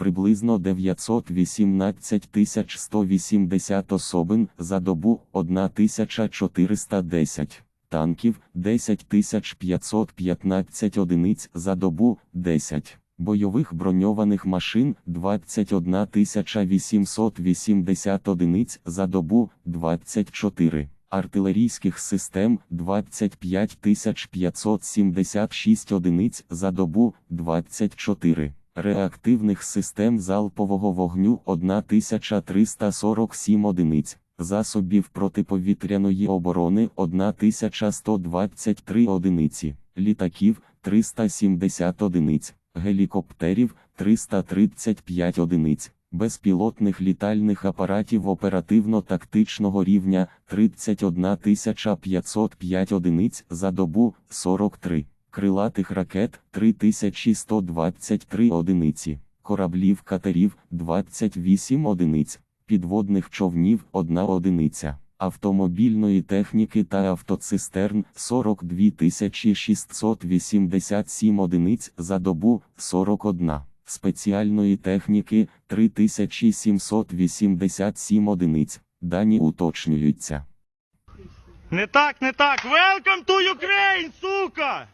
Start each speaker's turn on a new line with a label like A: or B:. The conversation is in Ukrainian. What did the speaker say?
A: приблизно 918 180 особин за добу 1410 танків 10 515 одиниць за добу 10, бойових броньованих машин 21 880 одиниць за добу 24, артилерійських систем 25 576 одиниць за добу 24. Реактивних систем залпового вогню 1347 одиниць, засобів протиповітряної оборони 1123 одиниці, літаків 370 одиниць, гелікоптерів 335 одиниць, безпілотних літальних апаратів оперативно-тактичного рівня 31 505 одиниць за добу 43. Крилатих ракет 3123 одиниці, кораблів катерів 28 одиниць, підводних човнів 1 одиниця, автомобільної техніки та автоцистерн 42 687 одиниць за добу 41, спеціальної техніки 3787 одиниць, дані уточнюються.
B: Не так, не так. Welcome to Ukraine, сука!